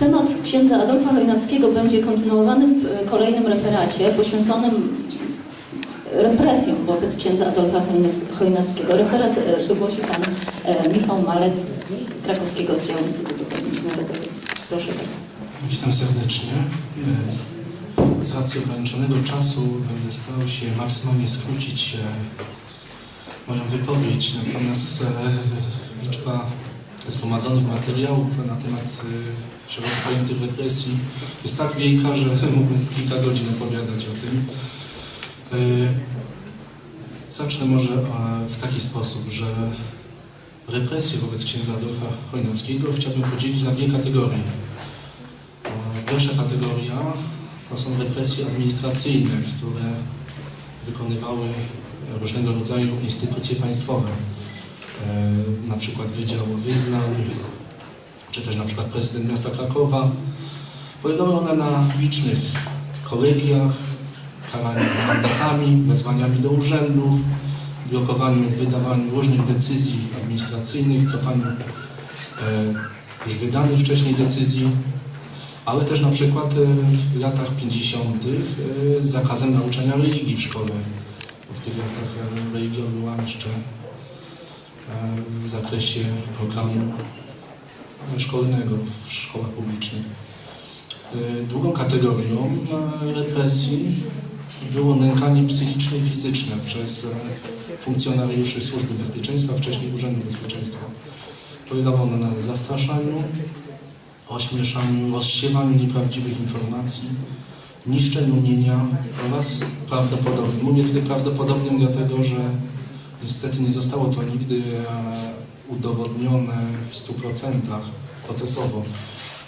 Temat księdza Adolfa Chojnackiego będzie kontynuowany w e, kolejnym referacie poświęconym represjom wobec księdza Adolfa Chojnac- Chojnackiego. Referat e, wygłosi pan e, Michał Malec z krakowskiego oddziału Instytutu Międzynarodowego. Proszę bardzo. Witam serdecznie. E, Z racji ograniczonego czasu będę starał się maksymalnie skrócić e, moją wypowiedź, natomiast e, liczba zgromadzonych materiałów na temat e, szeroko pojętych represji jest tak wielka, że mógłbym kilka godzin opowiadać o tym. E, Zacznę może w taki sposób, że represje wobec księdza Adolfa Chojnackiego chciałbym podzielić na dwie kategorie. E, Pierwsza kategoria to są represje administracyjne, które wykonywały różnego rodzaju instytucje państwowe, na przykład Wydział Wyznań, czy też na przykład prezydent miasta Krakowa. Polegały one na licznych kolegiach, karaniu mandatami, wezwaniami do urzędów, blokowaniu wydawaniu różnych decyzji administracyjnych, cofaniu e, już wydanych wcześniej decyzji, ale też na przykład e, w latach 50. e, z zakazem nauczania religii w szkole. W tych latach e, religia była jeszcze e, w zakresie programu szkolnego w szkołach publicznych. E, Drugą kategorią e, represji było nękanie psychiczne i fizyczne przez e, funkcjonariuszy Służby Bezpieczeństwa, wcześniej Urzędu Bezpieczeństwa. Polegało ono na zastraszaniu, ośmieszaniu, rozsiewaniu nieprawdziwych informacji, niszczeniu mienia oraz prawdopodobnie, mówię tutaj prawdopodobnie dlatego, że niestety nie zostało to nigdy e, udowodnione w 100% procesowo.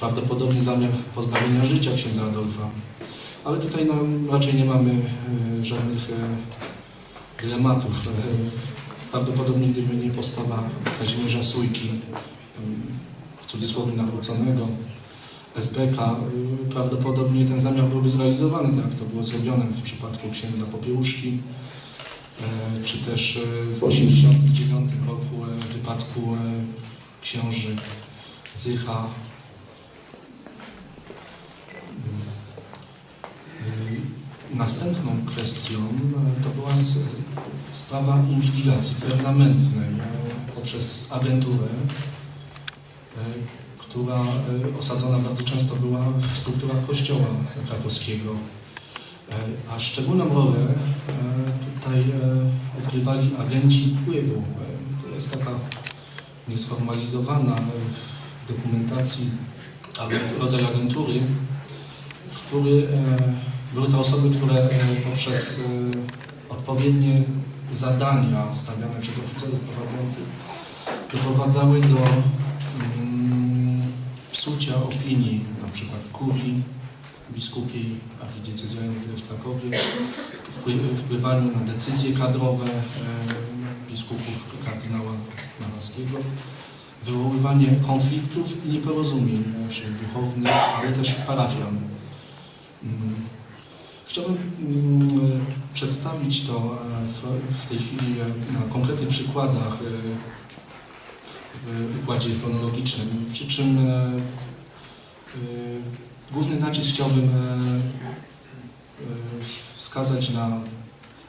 Prawdopodobnie zamiar pozbawienia życia księdza Adolfa. Ale tutaj no, raczej nie mamy e, żadnych e, dylematów. Prawdopodobnie gdyby nie postawa Kazimierza Sójki, w cudzysłowie nawróconego, SBK, prawdopodobnie ten zamiar byłby zrealizowany, tak jak to było zrobione w przypadku księdza Popiełuszki, czy też e, w 1989 roku e, wypadku e, księży Zycha. Następną kwestią e, to była sprawa inwigilacji permanentnej e, poprzez agenturę, e, która e, osadzona bardzo często była w strukturach kościoła krakowskiego. E, A szczególną rolę e, tutaj e, odgrywali agenci wpływu. To jest taka niesformalizowana e, w dokumentacji rodzaj agentury, który, e, były to osoby, które poprzez odpowiednie zadania stawiane przez oficerów prowadzących doprowadzały do mm, psucia opinii, na przykład w kurii biskupiej, archidiecezjalnej w Krakowie, wpły- wpływaniu na decyzje kadrowe e, biskupów kardynała Nawalskiego, wywoływanie konfliktów i nieporozumień wśród duchownych, ale też parafian. Mm. Chciałbym mm, przedstawić to e, w, tej chwili e, na konkretnych przykładach w układzie chronologicznym, przy czym główny nacisk chciałbym e, e, wskazać na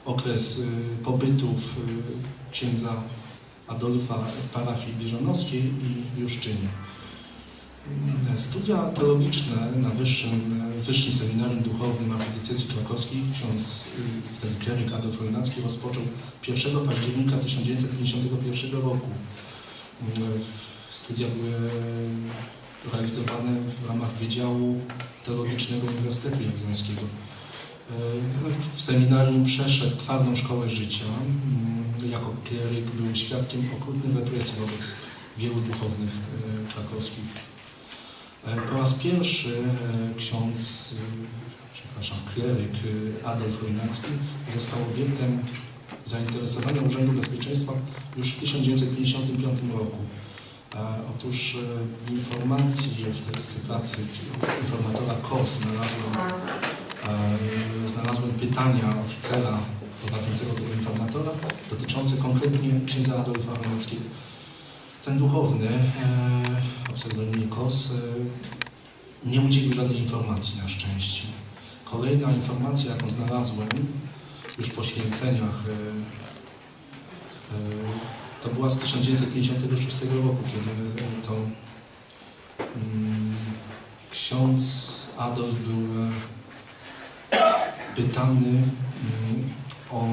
okres e, pobytów księdza Adolfa w parafii Bieżanowskiej i w Juszczynie. Studia teologiczne na wyższym, wyższym seminarium duchownym archidiecezji krakowskiej ksiądz wtedy kleryk Adolf Chojnacki rozpoczął 1 października 1951 roku. Studia były realizowane w ramach Wydziału Teologicznego Uniwersytetu Jagiellońskiego. No, W seminarium przeszedł twardą szkołę życia. Jako kleryk był świadkiem okrutnych represji wobec wielu duchownych e, krakowskich. E, Po raz pierwszy e, ksiądz, e, przepraszam, kleryk e, Adolf Chojnacki został obiektem zainteresowania Urzędu Bezpieczeństwa już w 1955 roku. Otóż e, w informacji w tekstie pracy informatora KOS znalazłem, e, znalazłem pytania oficera prowadzącego tego informatora dotyczące konkretnie księdza Adolfa Chojnackiego. Ten duchowny e, o pseudonimie KOS nie udzielił żadnej informacji na szczęście. Kolejna informacja, jaką znalazłem już po święceniach, to była z 1956 roku, kiedy e, to mm, ksiądz Adolf był e, pytany mm, o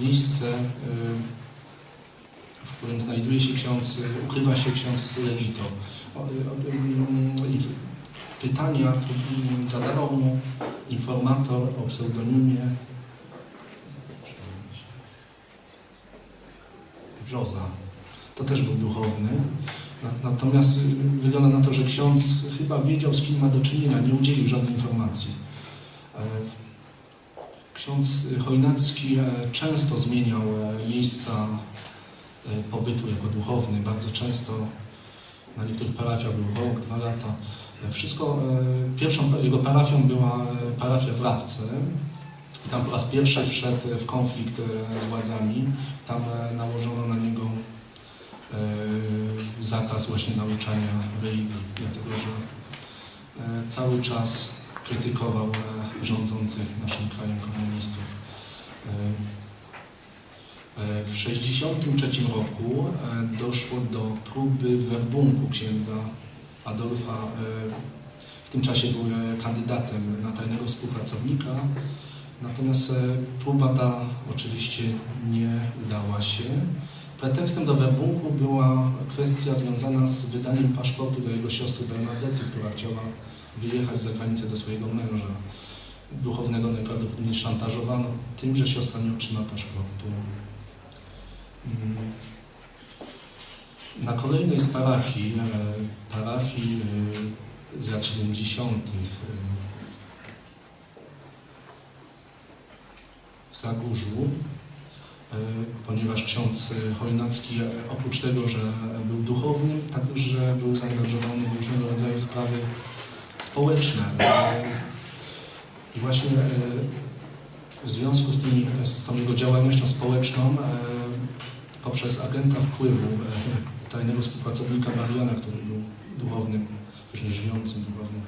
miejsce, e, w którym znajduje się ksiądz, ukrywa się ksiądz Legito. Mm, Pytania zadawał mu informator o pseudonimie Brzoza. To też był duchowny. Na- Natomiast y, wygląda na to, że ksiądz chyba wiedział, z kim ma do czynienia, nie udzielił żadnej informacji. E, Ksiądz Chojnacki e, często zmieniał e, miejsca pobytu jako duchowny. Bardzo często na niektórych parafiach był rok, dwa lata. Wszystko, pierwszą jego parafią była parafia w Rabce. I tam po raz pierwszy wszedł w konflikt e, z władzami. Tam e, nałożono na niego e, zakaz właśnie nauczania religii, dlatego że e, cały czas krytykował e, rządzących naszym krajem komunistów. E, e, W 1963 roku e, doszło do próby werbunku księdza Adolfa. e, W tym czasie był e, kandydatem na tajnego współpracownika, natomiast e, próba ta oczywiście nie udała się. Pretekstem do werbunku była kwestia związana z wydaniem paszportu do jego siostry Bernadety, która chciała wyjechać za granicę do swojego męża. Duchownego najprawdopodobniej szantażowano tym, że siostra nie otrzyma paszportu. Mm. Na kolejnej z parafii, e, parafii e, z lat 70. e, w Zagórzu, e, ponieważ ksiądz Chojnacki e, oprócz tego, że był duchownym, także był zaangażowany w różnego rodzaju sprawy społeczne. I właśnie e, w związku z, tymi, z tą jego działalnością społeczną poprzez agenta wpływu tajnego współpracownika Mariana, który był duchownym, już nie żyjącym duchownym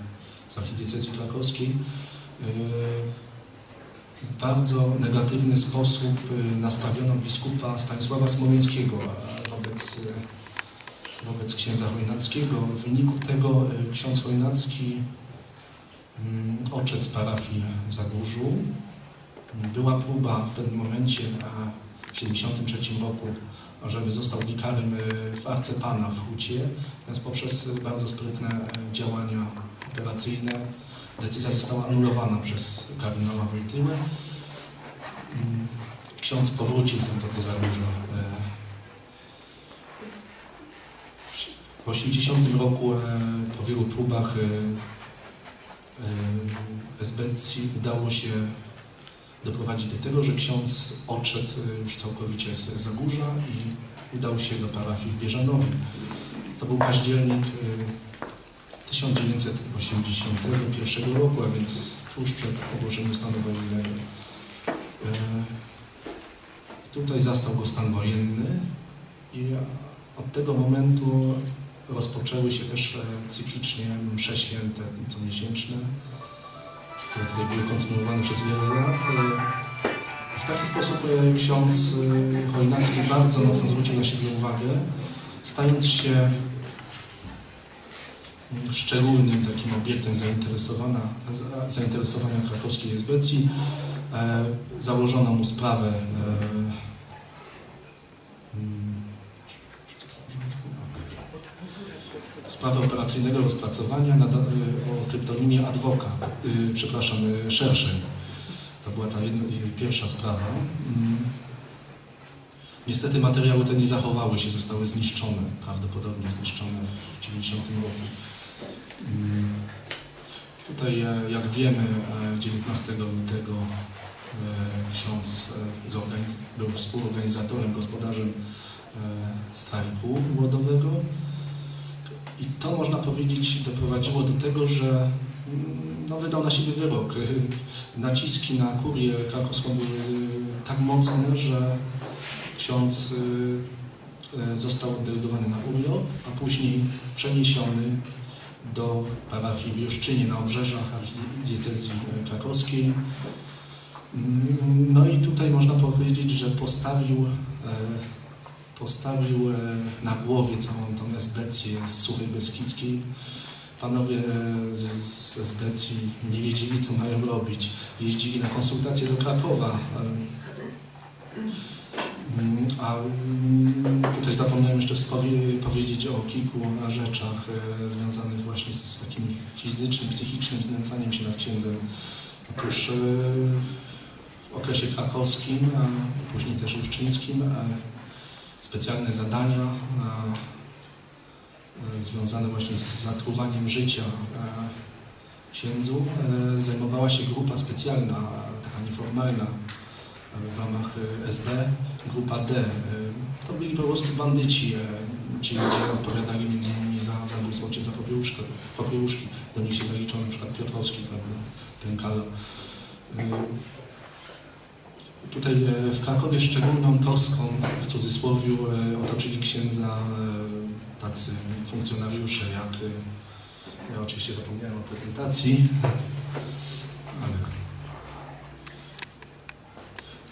z archidiecezji krakowskiej, bardzo negatywny sposób e, nastawiono biskupa Stanisława Smoleńskiego wobec, e, wobec księdza Chojnackiego. W wyniku tego e, ksiądz Chojnacki mm, odszedł z parafii w Zagórzu. Była próba w pewnym momencie w 1973 roku, żeby został wikarym w Arce Pana w Hucie, natomiast poprzez bardzo sprytne e, działania operacyjne decyzja została anulowana przez kardynała Wojtyłę. Mm, Ksiądz powrócił do, do Zagórza. e, W 1980 roku e, po wielu próbach e, e, esbecji udało się doprowadzić do tego, że ksiądz odszedł już całkowicie z Zagórza i udał się do parafii w Bieżanowie. To był październik 1981 roku, a więc tuż przed ogłoszeniem stanu wojennego. E, Tutaj zastał go stan wojenny i od tego momentu rozpoczęły się też e, cyklicznie msze święte comiesięczne, które tutaj były kontynuowane przez wiele lat. E, W taki sposób ksiądz Chojnacki bardzo mocno zwrócił na siebie uwagę, stając się szczególnym takim obiektem zainteresowania, za- zainteresowania krakowskiej esbecji. E, Założono mu sprawę e, mm, sprawę operacyjnego rozpracowania y, o kryptonimie adwokat, y, przepraszam, y, szerszej. To była ta jedna, pierwsza sprawa. Niestety materiały te nie zachowały się, zostały zniszczone, prawdopodobnie zniszczone w 90 roku. Mm. Tutaj, e, jak wiemy, e, 19 lutego e, ksiądz e, zorganiz- był współorganizatorem, gospodarzem strajku głodowego. I to można powiedzieć doprowadziło do tego, że mm, no, wydał na siebie wyrok. Naciski na kurię krakowską były tak mocne, że ksiądz y, y, został oddelegowany na urlop, a później przeniesiony do parafii w Juszczynie na obrzeżach diecezji e, krakowskiej. Mm, No i tutaj można powiedzieć, że postawił, e, postawił e, na głowie całą tą esbecję z Suchej Beskidzkiej. Panowie e, z, z esbecji nie wiedzieli, co mają robić. Jeździli na konsultacje do Krakowa. A mm, tutaj zapomniałem jeszcze powiedzieć o kilku rzeczach e, związanych właśnie z takim fizycznym, psychicznym znęcaniem się nad księdzem. Otóż e, w okresie krakowskim, a później też juszczyńskim, e, specjalne zadania związane właśnie z zatruwaniem życia księdzu zajmowała się grupa specjalna, taka nieformalna w ramach SB, grupa D. E, To byli po prostu bandyci, e, ci ludzie odpowiadali między innymi za zabójstwo księdza Popiełuszki. Do nich się zaliczał na przykład Piotrowski, prawda, Pękala. E, Tutaj e, w Krakowie szczególną troską, w cudzysłowie, e, otoczyli księdza tacy funkcjonariusze jak, ja oczywiście zapomniałem o prezentacji,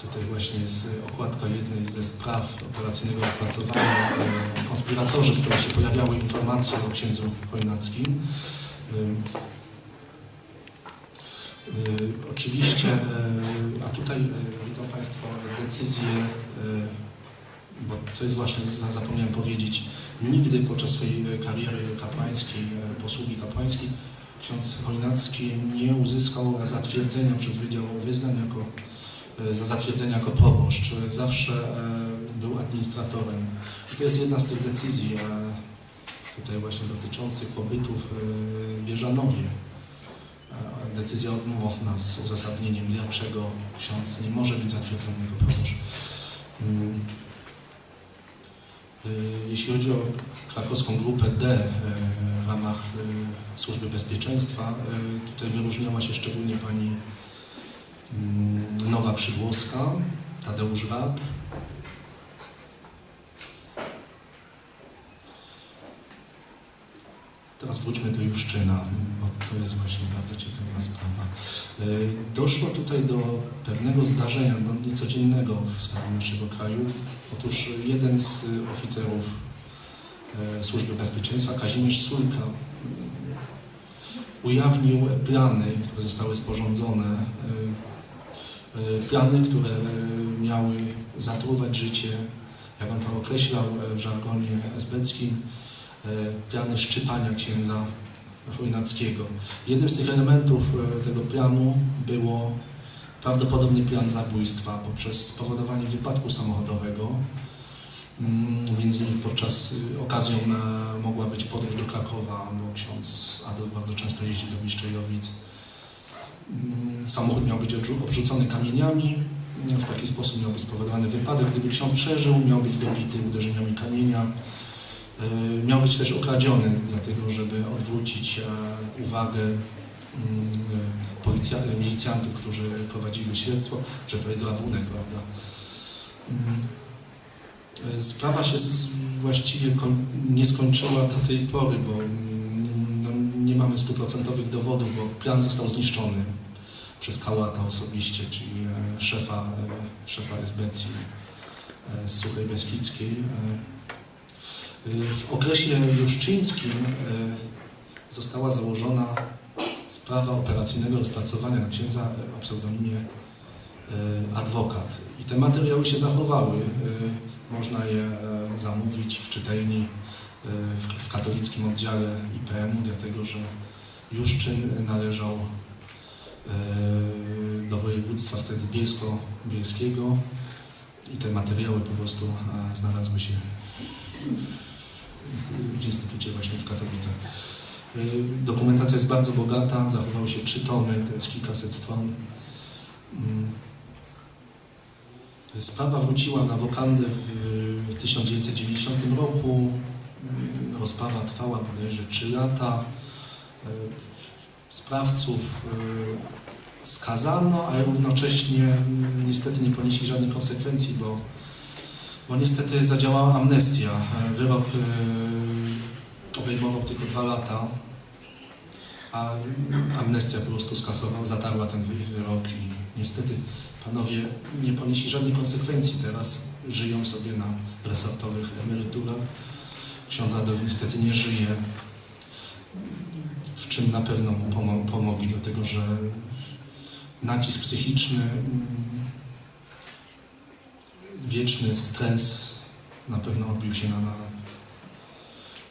tutaj właśnie jest okładka jednej ze spraw operacyjnego rozpracowania. e, Konspiratorzy, w których się pojawiały informacje o księdzu Chojnackim. Ym, y, Oczywiście, e, a tutaj e, widzą Państwo decyzję, e, bo co jest właśnie, za- zapomniałem powiedzieć, nigdy podczas swojej e, kariery kapłańskiej, e, posługi kapłańskiej, ksiądz Chojnacki nie uzyskał zatwierdzenia przez Wydział Wyznań jako e, za zatwierdzenie jako proboszcz. Zawsze e, był administratorem. I to jest jedna z tych decyzji tutaj właśnie dotyczących pobytów e, w Bieżanowie. Decyzja odmówna z uzasadnieniem, dlaczego ksiądz nie może być zatwierdzony jako proboszcz. Mm. Jeśli chodzi o krakowską grupę D e, w ramach Służby Bezpieczeństwa, tutaj wyróżniała się szczególnie pani Nowa Przygłoska, Tadeusz Rak. Teraz wróćmy do Juszczyna, bo to jest właśnie bardzo ciekawa sprawa. Y, Doszło tutaj do pewnego zdarzenia, no niecodziennego w skali naszego kraju. Otóż jeden z oficerów y, Służby Bezpieczeństwa, Kazimierz Sulka, ujawnił plany, które zostały sporządzone, y, plany, które y, miały zatruwać życie, jak on to określał y, w żargonie esbeckim, plany szczypania księdza Chojnackiego. Jednym z tych elementów e, tego planu było prawdopodobny plan zabójstwa poprzez spowodowanie wypadku samochodowego. Mm, Między innymi podczas okazją e, mogła być podróż do Krakowa, bo ksiądz Adolf bardzo często jeździł do Miszczejowic. Mm, Samochód miał być obrzucony kamieniami. W taki sposób miał być spowodowany wypadek. Gdyby ksiądz przeżył, miał być dobity uderzeniami kamienia. E, Miał być też okradziony, dlatego żeby odwrócić e, uwagę mm, policja, milicjantów, którzy prowadzili śledztwo, że to jest rabunek, prawda. Mm. E, Sprawa się właściwie nie skończyła do tej pory, bo nie mamy stuprocentowych dowodów, bo plan został zniszczony przez Kałata osobiście, czyli e, szefa, e, szefa e, z Suchej Beskidzkiej. W okresie juszczyńskim e, została założona sprawa operacyjnego rozpracowania na księdza o pseudonimie adwokat. I te materiały się zachowały. Można je zamówić w czytelni w- katowickim oddziale IPN-u, dlatego że Juszczyn należał e, do województwa wtedy bielsko-bielskiego i te materiały po prostu e, znalazły się w Instytucie właśnie w Katowicach. Y, Dokumentacja jest bardzo bogata, zachowały się trzy tomy, to jest kilkaset stron. Mm. Sprawa wróciła na wokandę w 1990 roku. Rozprawa trwała bodajże 3 lata. Y, Sprawców y, skazano, ale równocześnie mm, niestety nie ponieśli żadnych konsekwencji, bo bo niestety zadziałała amnestia. E, Wyrok e, obejmował tylko dwa lata a amnestia po prostu skasowała, zatarła ten wy- wyrok i niestety panowie nie ponieśli żadnych konsekwencji teraz. Żyją sobie na resortowych emeryturach. Ksiądz Adolf niestety nie żyje, w czym na pewno mu pomo- pomogli, dlatego że nacisk psychiczny, mm, wieczny stres na pewno odbił się na, na,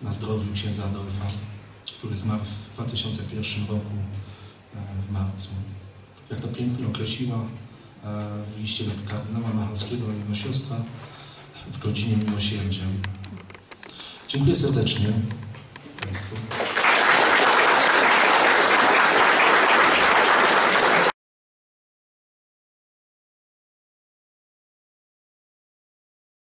na zdrowiu księdza Adolfa, który zmarł w 2001 roku e, w marcu. Jak to pięknie określiła e, w liście do kardynała Machalskiego jego siostra w godzinie miłosierdzia. Dziękuję serdecznie Państwu.